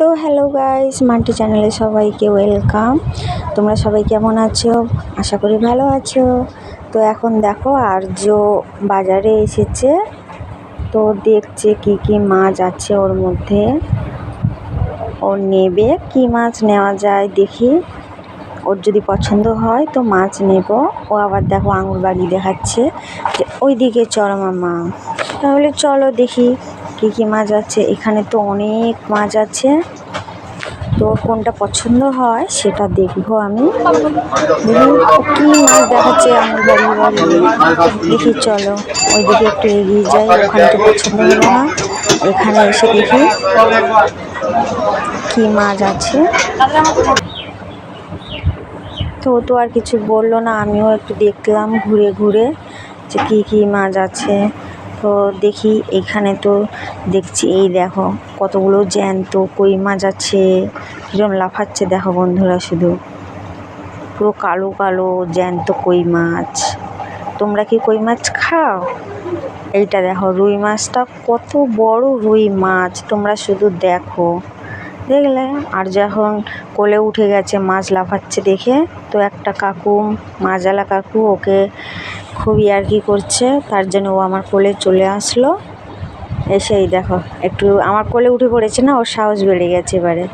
তো hello guys multi চ্যানেলে সবাইকে ওয়েলকাম তোমরা সবাই কেমন আছো? আশা করি ভালো আছো। তো এখন দেখো আর্য বাজারে এসেছে। তো দেখছে কি কি মাছ আছে ওর মধ্যে। ও নেবে, কি মাছ নেওয়া যায় দেখি। ওর যদি পছন্দ হয় তো মাছ নেব। ও আবার দেখো আঙুর বাড়ি দেখাচ্ছে। যে ওইদিকে চলো মামা। তাহলে চলো দেখি কী কী মাছ আছে? এখানে তো অনেক মাছ আছে। তো কোনটা পছন্দ হয় সেটা দেখব আমি। কী মাছ দেখাচ্ছে আঙুর বাড়ি বাড়ি দেখি, চলো। ওইদিকে একটু এগিয়ে যাই, ওখানে তো পছন্দ হলো না। এখানে এসে দেখি কী মাছ আছে। তো তো আর কিছু বলল না, আমিও একটু দেখলাম ঘুরে ঘুরে যে কী কী মাছ আছে। তো দেখি এখানে তো দেখছি, এই দেখো কতগুলো জ্যান্ত, কই মাছ আছে কিরম লাফাচ্ছে, দেখো বন্ধুরা শুধু। পুরো কালো কালো জ্যান্ত কই মাছ। তোমরা কি কই মাছ খাও? এইটা দেখো, রুই মাছটা কত বড় রুই মাছ, তোমরা শুধু দেখো। দেখলে? আর যখন কোলে উঠে গেছে, মাছ লাফাচ্ছে দেখে, তো একটা কাকু মাছওয়ালা কাকু ওকে খুবই আর কি করছে, তার জন্য ও আমার কোলে চলে আসলো। এসেই দেখো, একটু আমার কোলে উঠে পড়েছে না, ওর সাহস বেড়ে গেছে এবারে।